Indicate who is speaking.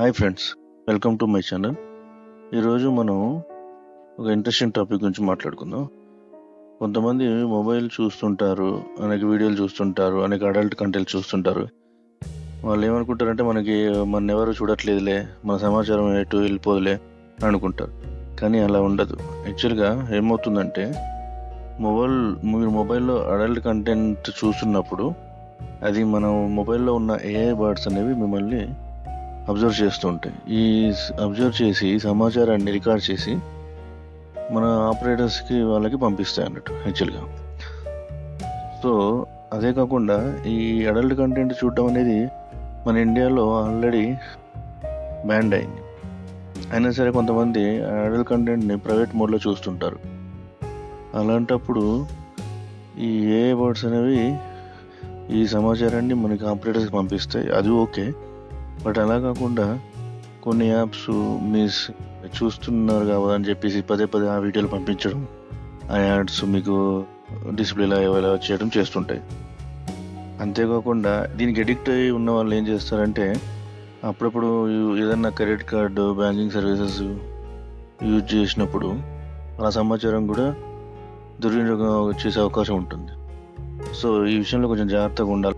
Speaker 1: Hi friends welcome to my channel. ఈరోజు మనం ఒక ఇంట్రెస్టింగ్ టాపిక్ గురించి మాట్లాడుకుందాం. కొంతమంది మొబైల్ చూస్తుంటారు అనేక వీడియోలు చూస్తుంటారు అనేక అడల్ట్ కంటెంట్ చూస్తుంటారు. వాళ్ళు ఏమనుకుంటారంటే మనకి మన ఎవరు చూడట్లేదులే మన సమాచారం ఎటు వెళ్ళిపోదులే అని అనుకుంటారు. కానీ అలా ఉండదు. యాక్చువల్గా ఏమవుతుందంటే మొబైల్ మీరు మొబైల్లో అడల్ట్ కంటెంట్ చూస్తున్నప్పుడు అది మన మొబైల్లో ఉన్న ఏఐ బర్డ్స్ అనేవి మిమ్మల్ని అబ్జర్వ్ చేస్తూ ఉంటాయి. ఈ అబ్జర్వ్ చేసి సమాచారాన్ని రికార్డ్ చేసి మన ఆపరేటర్స్కి వాళ్ళకి పంపిస్తాయి అన్నట్టు యాక్చువల్గా. సో అదే కాకుండా ఈ అడల్ట్ కంటెంట్ చూడటం అనేది మన ఇండియాలో ఆల్రెడీ బ్యాండ్ అయింది. అయినా సరే కొంతమంది అడల్ట్ కంటెంట్ని ప్రైవేట్ మోడ్లో చూస్తుంటారు. అలాంటప్పుడు ఈ ఏ వర్డ్స్ అనేవి ఈ సమాచారాన్ని మనకి ఆపరేటర్స్కి పంపిస్తాయి. అది ఓకే. బట్ అలా కాకుండా కొన్ని యాప్స్ మిస్ చూస్తున్నారు కావాలని చెప్పేసి పదే పదే ఆ వీడియోలు పంపించడం ఆ యాడ్స్ మీకు డిస్ప్లేలో ఇలా చేయడం చేస్తుంటాయి. అంతేకాకుండా దీనికి అడిక్ట్ అయ్యి ఉన్న వాళ్ళు ఏం చేస్తారంటే అప్పుడప్పుడు ఏదన్నా credit card banking services use చేసినప్పుడు ఆ సమాచారం కూడా దుర్వినియోగం చేసే అవకాశం ఉంటుంది. సో ఈ విషయంలో కొంచెం జాగ్రత్తగా ఉండాలి.